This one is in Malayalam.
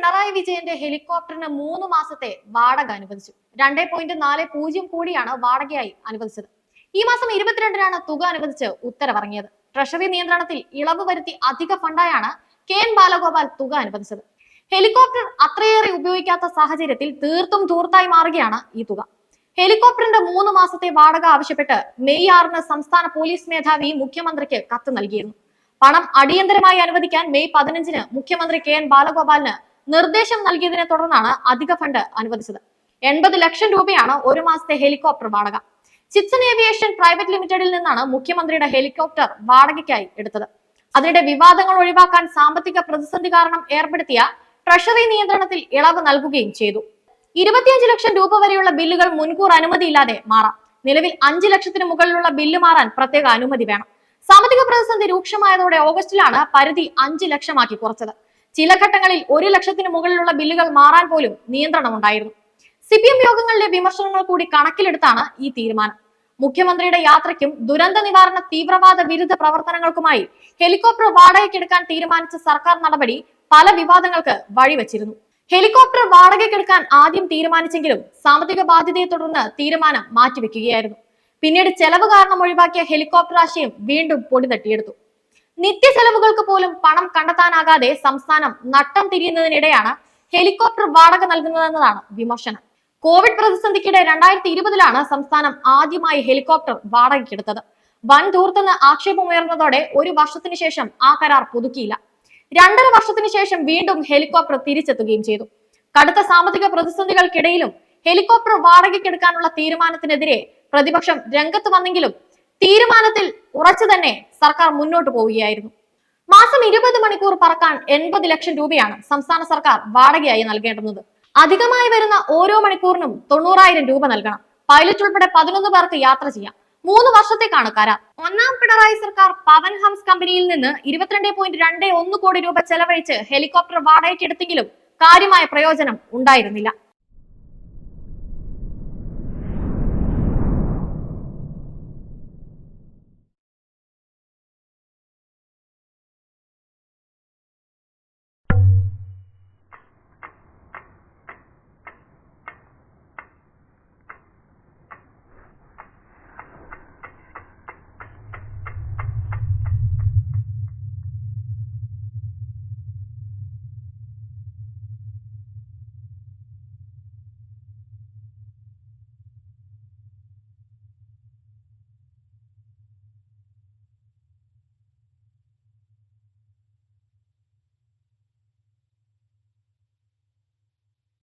പിണറായി വിജയന്റെ ഹെലികോപ്റ്ററിന് മൂന്ന് മാസത്തെ വാടക അനുവദിച്ചു. രണ്ടേ പോയിന്റ് നാല് പൂജ്യം കോടിയാണ് വാടകയായി അനുവദിച്ചത്. ഈ മാസം ഇരുപത്തിരണ്ടിനാണ് തുക അനുവദിച്ച് ഉത്തരവിറങ്ങിയത്. ട്രഷറി നിയന്ത്രണത്തിൽ ഇളവ് വരുത്തി അധിക ഫണ്ടായാണ് കെ എൻ ബാലഗോപാൽ തുക അനുവദിച്ചത്. ഹെലികോപ്റ്റർ അത്രയേറെ ഉപയോഗിക്കാത്ത സാഹചര്യത്തിൽ തീർത്തും ധൂർത്തായി മാറുകയാണ് ഈ തുക. ഹെലികോപ്റ്ററിന്റെ മൂന്ന് മാസത്തെ വാടക ആവശ്യപ്പെട്ട് മെയ് ആറിന് സംസ്ഥാന പോലീസ് മേധാവി മുഖ്യമന്ത്രിക്ക് കത്ത് നൽകിയിരുന്നു. പണം അടിയന്തരമായി അനുവദിക്കാൻ മെയ് പതിനഞ്ചിന് മുഖ്യമന്ത്രി കെ എൻ ബാലഗോപാലിന് നിർദ്ദേശം നൽകിയതിനെ തുടർന്നാണ് അധിക ഫണ്ട് അനുവദിച്ചത്. എൺപത് ലക്ഷം രൂപയാണ് ഒരു മാസത്തെ ഹെലികോപ്റ്റർ വാടക. ചിറ്റ്സൺ ഏവിയേഷൻ പ്രൈവറ്റ് ലിമിറ്റഡിൽ നിന്നാണ് മുഖ്യമന്ത്രിയുടെ ഹെലികോപ്റ്റർ വാടകയ്ക്കായി എടുത്തത്. അതിനിടെ വിവാദങ്ങൾ ഒഴിവാക്കാൻ സാമ്പത്തിക പ്രതിസന്ധി കാരണം ഏർപ്പെടുത്തിയ ട്രഷറി നിയന്ത്രണത്തിൽ ഇളവ് നൽകുകയും ചെയ്തു. ഇരുപത്തിയഞ്ച് ലക്ഷം രൂപ വരെയുള്ള ബില്ലുകൾ മുൻകൂർ അനുമതിയില്ലാതെ മാറാം. നിലവിൽ അഞ്ച് ലക്ഷത്തിന് മുകളിലുള്ള ബില്ല് മാറാൻ പ്രത്യേക അനുമതി വേണം. സാമ്പത്തിക പ്രതിസന്ധി രൂക്ഷമായതോടെ ഓഗസ്റ്റിലാണ് പരിധി അഞ്ച് ലക്ഷമാക്കി കുറച്ചത്. ചില ഘട്ടങ്ങളിൽ ഒരു ലക്ഷത്തിന് മുകളിലുള്ള ബില്ലുകൾ മാറാൻ പോലും നിയന്ത്രണമുണ്ടായിരുന്നു സി പി എം യോഗങ്ങളിലെ വിമർശനങ്ങൾ കൂടി കണക്കിലെടുത്താണ് ഈ തീരുമാനം. മുഖ്യമന്ത്രിയുടെ യാത്രയ്ക്കും ദുരന്ത നിവാരണ തീവ്രവാദ വിരുദ്ധ പ്രവർത്തനങ്ങൾക്കുമായി ഹെലികോപ്റ്റർ വാടകയ്ക്കെടുക്കാൻ തീരുമാനിച്ച സർക്കാർ നടപടി പല വിവാദങ്ങൾക്ക് വഴിവെച്ചിരുന്നു. ഹെലികോപ്റ്റർ വാടകയ്ക്കെടുക്കാൻ ആദ്യം തീരുമാനിച്ചെങ്കിലും സാമ്പത്തിക ബാധ്യതയെ തുടർന്ന് തീരുമാനം മാറ്റിവെക്കുകയായിരുന്നു. പിന്നീട് ചെലവ് കാരണം ഒഴിവാക്കിയ ഹെലികോപ്റ്റർ ആശയം വീണ്ടും പൊടി തട്ടിയെടുത്തു നിത്യ ചെലവുകൾക്ക് പോലും പണം കണ്ടെത്താനാകാതെ സംസ്ഥാനം നട്ടം തിരിയുന്നതിനിടെയാണ് ഹെലികോപ്റ്റർ വാടക നൽകുന്നതെന്നതാണ് വിമർശനം. കോവിഡ് പ്രതിസന്ധിക്കിടെ രണ്ടായിരത്തി ഇരുപതിലാണ് സംസ്ഥാനം ആദ്യമായി ഹെലികോപ്റ്റർ വാടകയ്ക്കെടുത്തത്. വൻ ധൂർത്തെന്ന് ആക്ഷേപമുയർന്നതോടെ ഒരു വർഷത്തിന് ശേഷം ആ കരാർ പുതുക്കിയില്ല. രണ്ടര വർഷത്തിന് ശേഷം വീണ്ടും ഹെലികോപ്റ്റർ തിരിച്ചെത്തുകയും ചെയ്തു. കടുത്ത സാമ്പത്തിക പ്രതിസന്ധികൾക്കിടയിലും ഹെലികോപ്റ്റർ വാടകയ്ക്കെടുക്കാനുള്ള തീരുമാനത്തിനെതിരെ പ്രതിപക്ഷം രംഗത്ത് വന്നെങ്കിലും തീരുമാനത്തിൽ ഉറച്ചു തന്നെ സർക്കാർ മുന്നോട്ട് പോവുകയായിരുന്നു. മാസം ഇരുപത് മണിക്കൂർ പറക്കാൻ എൺപത് ലക്ഷം രൂപയാണ് സംസ്ഥാന സർക്കാർ വാടകയായി നൽകേണ്ടുന്നത്. അധികമായി വരുന്ന ഓരോ മണിക്കൂറിനും തൊണ്ണൂറായിരം രൂപ നൽകണം. പൈലറ്റ് ഉൾപ്പെടെ പതിനൊന്ന് പേർക്ക് യാത്ര ചെയ്യാം. മൂന്ന് വർഷത്തേക്കാണ് കരാർ. ഒന്നാം പിണറായി സർക്കാർ പവൻ ഹംസ് കമ്പനിയിൽ നിന്ന് ഇരുപത്തിരണ്ട് പോയിന്റ് രണ്ട് ഒന്ന് കോടി രൂപ ചെലവഴിച്ച് ഹെലികോപ്റ്റർ വാടകയ്ക്കെടുത്തെങ്കിലും കാര്യമായ പ്രയോജനം ഉണ്ടായിരുന്നില്ല.